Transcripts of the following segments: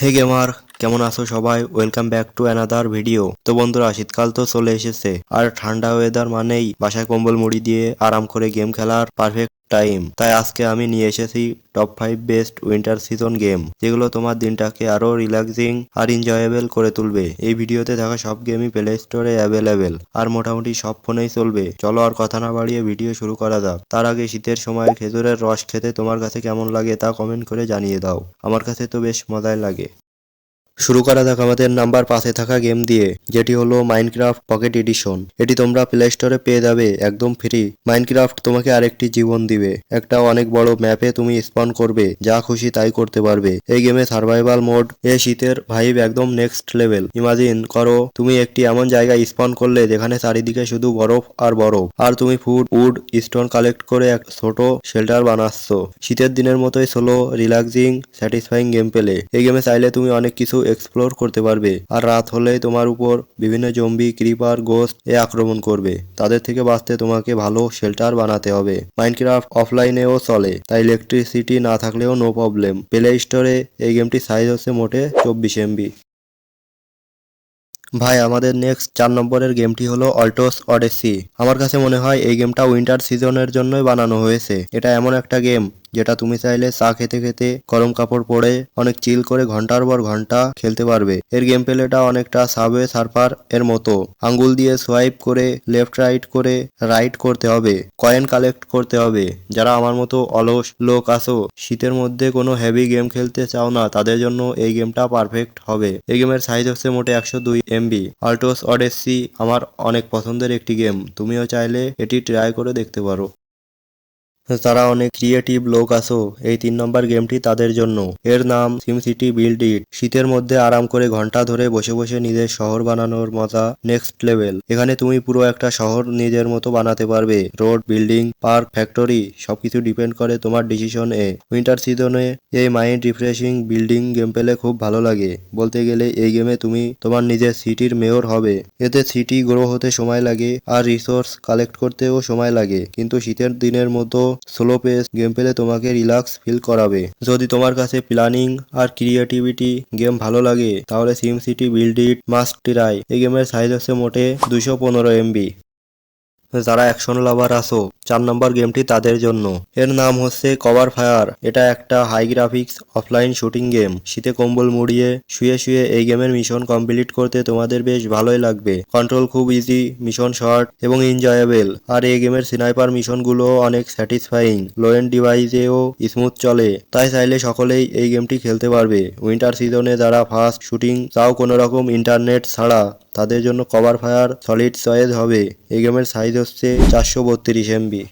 হে gamer কেমন আছো সবাই? Welcome back to another video তো বন্ধুরা, শীতকাল তো চলে এসেছে। আর ঠান্ডা ওয়েদার মানেই বাসায় কম্বল মুড়ি দিয়ে আরাম করে গেম খেলার পারফেক্ট টাইম। তাই আজকে আমি নিয়ে এসেছি top five best winter season game যেগুলো তোমার দিনটাকে আরও রিল্যাক্সিং আর এনজয়েবল করে তুলবে। এই ভিডিওতে থাকা সব গেমই প্লে স্টোরে অ্যাভেলেবেল আর মোটামুটি সব ফোনেই চলবে। চলো আর কথা না বাড়িয়ে ভিডিও শুরু করা যাক। তার আগে শীতের সময় খেজুরের রস খেতে তোমার কাছে কেমন লাগে তা কমেন্ট করে জানিয়ে দাও। আমার কাছে তো বেশ মজাই লাগে। শুরু করা যাক আমাদের নাম্বার পাশে থাকা গেম দিয়ে, যেটি হলো মাইনক্রাফট পকেট এডিশন এটি তোমরা প্লে স্টোরে পেয়ে যাবে, একদম ফ্রি। মাইনক্রাফট তোমাকে আরেকটি জীবন দিবে। একটা অনেক বড় ম্যাপে তুমি স্পন করবে, যা খুশি তাই করতে পারবে। এই গেমে সার্ভাইভাল মোড এ শীতের ভাইব একদম নেক্সট লেভেল ইমাজিন করো, তুমি একটি এমন জায়গায় স্পন করলে, যেখানে চারিদিকে শুধু বরফ আর বরফ। আর তুমি ফুড উড স্টোন কালেক্ট করে এক ছোট শেল্টার বানাচ্ছ। শীতের দিনের মতোই সোলো রিল্যাক্সিং স্যাটিসফাইং গেম পেলে এই গেমে চাইলে তুমি অনেক কিছু এক্সপ্লোর করতে পারবে। আর রাত হলে তোমার উপর বিভিন্ন জম্বি ক্রিপার গোস্ট এ আক্রমণ করবে। তাদের থেকে বাঁচতে তোমাকে ভালো শেল্টার বানাতে হবে। মাইনক্রাফট অফলাইনেও চলে, তাই ইলেকট্রিসিটি না থাকলেও নো প্রবলেম প্লে স্টোরে এই গেমটির সাইজ হচ্ছে মোটে চব্বিশ এমবি ভাই, আমাদের নেক্সট চার নম্বরের গেমটি হলো অল্টোস অডেসি আমার কাছে মনে হয় এই গেমটা উইন্টার সিজনের জন্যই বানানো হয়েছে। এটা এমন একটা গেম যেটা তুমি চাইলে চা খেতে খেতে গরম কাপড় পরে অনেক চিল করে ঘণ্টার পর ঘণ্টা খেলতে পারবে। এর গেম প্লেটা অনেকটা সাবওয়ে সার্ফার এর মতো। আঙ্গুল দিয়ে সোয়াইপ করে লেফট রাইট করে রাইট করতে হবে। কয়েন কালেক্ট করতে হবে। যারা আমার মতো অলস লোক আসো শীতের মধ্যে কোনো হেভি গেম খেলতে চাও না, তাদের জন্য এই গেমটা পারফেক্ট হবে। এই গেমের সাইজ হচ্ছে মোটে একশো দুই এমবি আল্টোস অডেসি আমার অনেক পছন্দের একটি গেম তুমিও চাইলে এটি ট্রাই করে দেখতে পারো। তারা অনেক ক্রিয়েটিভ লোক আসো এই তিন নম্বর গেমটি তাদের জন্য। এর নাম সিম সিটি বিল্ড ইট শীতের মধ্যে আরাম করে ঘণ্টা ধরে বসে বসে নিজের শহর বানানোর মজা নেক্সট লেভেল এখানে তুমি পুরো একটা শহর নিজের মতো বানাতে পারবে। রোড বিল্ডিং পার্ক ফ্যাক্টরি সবকিছু ডিপেন্ড করে তোমার ডিসিশন এ। উইন্টার সিজনে এই মাইন্ড রিফ্রেশিং বিল্ডিং গেম পেলে খুব ভালো লাগে। বলতে গেলে এই গেমে তুমি তোমার নিজের সিটির মেয়র হবে। এতে সিটি গ্রো হতে সময় লাগে আর রিসোর্স কালেক্ট করতেও সময় লাগে। কিন্তু শীতের দিনের মতো স্লো পেস গেম পেলে তোমাকে রিল্যাক্স ফিল করাবে। যদি তোমার কাছে প্ল্যানিং আর ক্রিয়েটিভিটি গেম ভালো লাগে, তাহলে Sim City build it must try এই গেমের সাইজ হচ্ছে মোটে দুশো পনেরো এমবি যারা অ্যাকশন লাভার আসো চার নম্বর গেমটি তাদের জন্য। এর নাম হচ্ছে কভার ফায়ার এটা একটা high graphics offline shooting game শীতে কম্বল মুড়িয়ে শুয়ে শুয়ে এই গেমের মিশন কমপ্লিট করতে তোমাদের বেশ ভালোই লাগবে। কন্ট্রোল খুব ইজি মিশন শর্ট এবং এনজয়েবল আর এই গেমের স্নাইপার মিশনগুলো অনেক স্যাটিসফাইং লো এন্ড ডিভাইসেও স্মুথ চলে। তাই চাইলে সকলেই এই গেমটি খেলতে পারবে। উইন্টার সিজনে যারা ফাস্ট শুটিং তাও কোনো রকম ইন্টারনেট ছাড়া তাদের জন্য কভার ফায়ার সলিড চয়েস হবে। এই গেমের সাইজ হচ্ছে চারশো বত্রিশ এমবি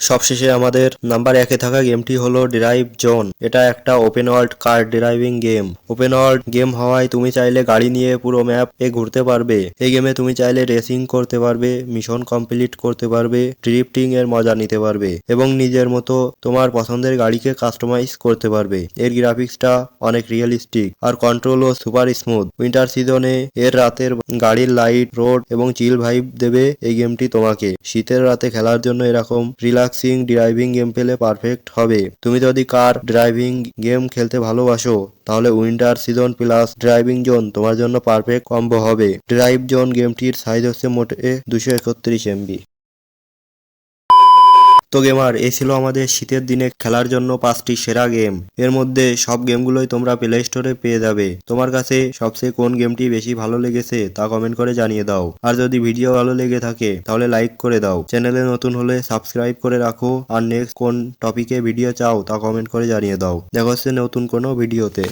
সবশেষে আমাদের নাম্বার একে থাকা গেমটি হলো ড্রাইভ জোন এটা একটা open world car driving game open world game হওয়ায় তুমি চাইলে গাড়ি নিয়ে পুরো ম্যাপ এ ঘুরতে পারবে। এই গেমে তুমি চাইলে রেসিং করতে পারবে মিশন কমপ্লিট করতে পারবে ড্রিফটিং এর মজা নিতে পারবে এবং নিজের মতো তোমার পছন্দের গাড়িকে কাস্টমাইজ করতে পারবে। এর গ্রাফিক্সটা অনেক রিয়েলিস্টিক আর কন্ট্রোলও সুপার স্মুথ উইন্টার সিজনে এর রাতের গাড়ির লাইট রোড এবং চিল ভাইব দেবে এই গেমটি তোমাকে। শীতের রাতে খেলার জন্য এরকম রিল্যাক্সিং ড্রাইভিং গেম পেলে পারফেক্ট হবে। তুমি যদি কার ড্রাইভিং গেম খেলতে ভালোবাসো, তাহলে winter season plus driving zone তোমার জন্য পারফেক্ট কম্বো হবে। ড্রাইভ জোন গেমটির সাইজ হচ্ছে মোটে দুশো একত্রিশ এমবি তো গেমার এই ছিল আমাদের শীতের দিনে খেলার জন্য পাঁচটি সেরা গেম এর মধ্যে সব গেমগুলোই তোমরা প্লে স্টোরে পেয়ে যাবে। তোমার কাছে সবচেয়ে কোন গেমটি বেশি ভালো লেগেছে তা কমেন্ট করে জানিয়ে দাও। আর যদি ভিডিও ভালো লেগে থাকে, তাহলে লাইক করে দাও। চ্যানেলে নতুন হলে সাবস্ক্রাইব করে রাখো। আর নেক্সট কোন টপিকে ভিডিও চাও তা কমেন্ট করে জানিয়ে দাও। দেখা হচ্ছে নতুন কোনো ভিডিওতে